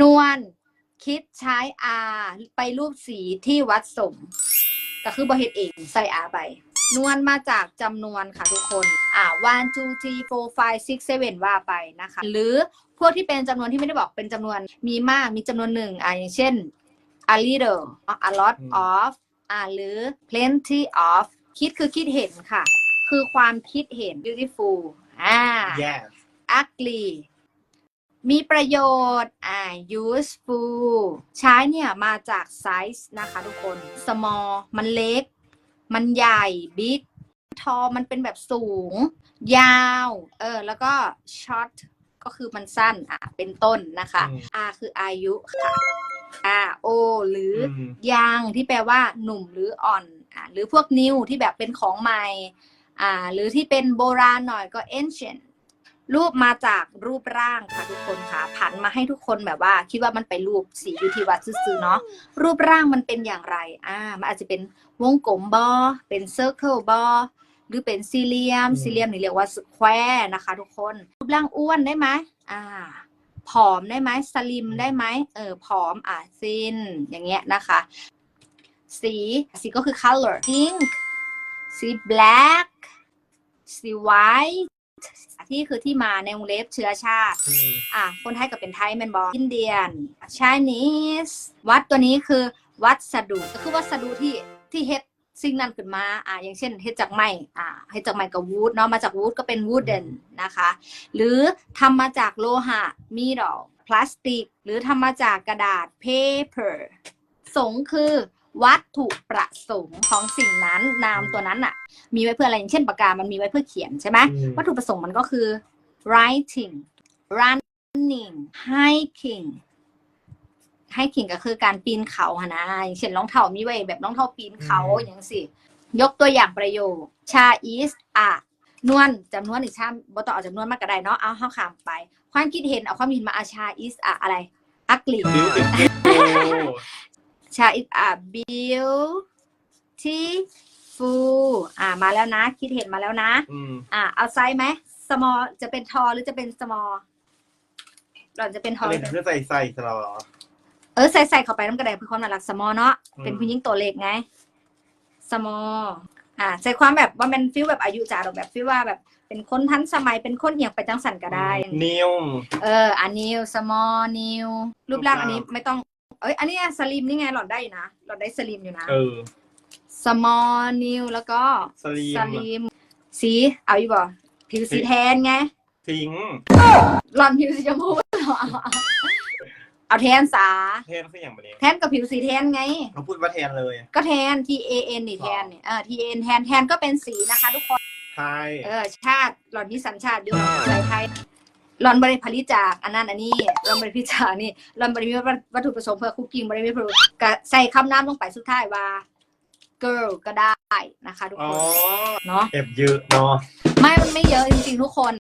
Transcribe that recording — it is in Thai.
นวลคิดใช้ R ไปรูปสีที่วัดสม ก็คือบเฮ็ดเองใส่ R ไปนวลมาจากจำนวนค่ะทุกคน อ่า one two three four five six seven ว่าไปนะคะ หรือพวกที่เป็นจำนวนที่ไม่ได้บอกเป็นจำนวนมีมากมีจำนวนหนึ่ง อ่าอย่างเช่น a little a lot อืม of อ่าหรือ plenty of คิดคือคิดเห็นค่ะ คือความคิดเห็น beautiful อ่า yes ugly มีประโยชน์อ่า useful ใช้เนี่ยมาจาก size นะคะทุกคน small มันเล็ก มันใหญ่ big tall มันเป็นแบบสูง ยาว เออ แล้วก็ short ก็คือมันสั้น อะ เป็นต้นนะคะอืม R คืออายุค่ะ R O หรืออมยังที่แปลว่าหนุ่มหรืออ่อน อ่าหรือพวก new ที่แบบเป็นของใหม่ อ่า หรือที่เป็นโบราณหน่อยก็ ancient รูปมาจากรูปร่างค่ะทุกคนค่ะผันมาให้ทุกคนแบบว่า คิดว่ามันไปรูปสีอยู่ที่วัดซื่อๆเนาะรูปร่างมันเป็นอย่างไรอ่ามันอาจจะเป็นวงกลมบอเป็นเซอร์เคิลบอหรือเป็นสี่เหลี่ยมอืมสี่เหลี่ยมนี่เรียกว่าสแควร์นะคะ ทุกคน รูปร่างอ้วนได้ไหมอ่า ผอมได้ไหมสลิมได้ไหมเออผอมอะซินอย่างเงี้ยนะคะ สีสีก็คือ color pink สี black สี white ที่คือที่มาในวงเล็บเชื้อชาติอืมอะ คนไทยก็เป็นไทยแมนบออินเดียน Chinese วัดตัวนี้คือวัดสดุก็คือวัสดุที่ที่เฮ็ดสิ่งนั้นขึ้นมา อะอย่างเช่น เฮ็ดจากไม้ อะเฮ็ดจากไม้กับวูดเนาะ มาจากวูดก็เป็น wooden นะคะ หรือทำมาจากโลหะ metal พลาสติก หรือทำมาจากกระดาษ paper สงค์คือ วัตถุประสงค์ของสิ่งนั้นนามตัวนั้นอะมีไว้เพื่ออะไรอย่างเช่นปากกา มันมีไว้เพื่อเขียนใช่ไหมอืมวัตถุประสงค์มันก็คือ writing running hiking hiking ก็คือการปีนเขาหนนะอย่างเช่นรองเท้ามีไว้แบบรองเท้าปีนเขาอืมอย่างสิยกตัวอย่างประโยคชา is อะนวลจำนวนหรือชาบ่ต้องเอาจำนวนมากก็ได้เนาะเอาเข้าขามไป ความคิดเห็นเอาความคิดเห็นมาอาชา is อะอะไร ugly บิว ตี้ฟูชา is a beautiful อ่ามาแล้วนะ คิดเห็นมาแล้วนะ อืม อ่าเอาไซส์ไหม small จะเป็น tall หรือจะเป็น small หล่อนจะเป็นอะ tall ไรเพื่อใส่ใส่สลอ เออใส่ใส่เข้าไปน้ำกระดาษเพื่อความน่ารัก small เนาะอืม เป็นผู้หญิงตัวเล็กไง small อ่าใส่ความแบบว่ามันฟิลแบบอายุจ๋าหรอกแบบฟิลว่าแบบเป็นคนทันสมัยเป็นคนเหี่ยงไปจังสันก็ได้ นิว เอออันนิว small นิวรูปร่างอันนี้ไม่ต้อง เอ้ยอันนี้สลิมนี่ไงหล่อนได้อยู่นะหล่อนได้สลิมอยู่นะเออ small นิวแล้วก็สลีมสลิม สีเอาอยู่บ่ผิวสีแทนไงทิ้งหล่อนผิวสีชมพูเหรอเอาแทนสาแทนคืออย่างแบบนี้แทนกับผิวสีแทนไง เขาพูดว่าแทนเลยก็แทน T A N นี่แทนเนี่ยเออ T A N แทนแทนก็เป็นสีนะคะ ทุกคน ไทย เออชาติหล่อนมีสัญชาติด้วยใส่ไทย หล่อนบริผลิตจากอันนั้นอันนี้หล่อนบริผลิตจากนี่หล่อนบริมีวัตถุประสงค์เพื่อคุกกิ้งบริมีวัตถุก็ใส่คำนามลงไปสุดท้ายว่า girl ก็ได้นะคะทุกอ๋อคนเนาะเก็บเยอะเนาะ ไม่มันไม่เยอะจริงๆทุกคน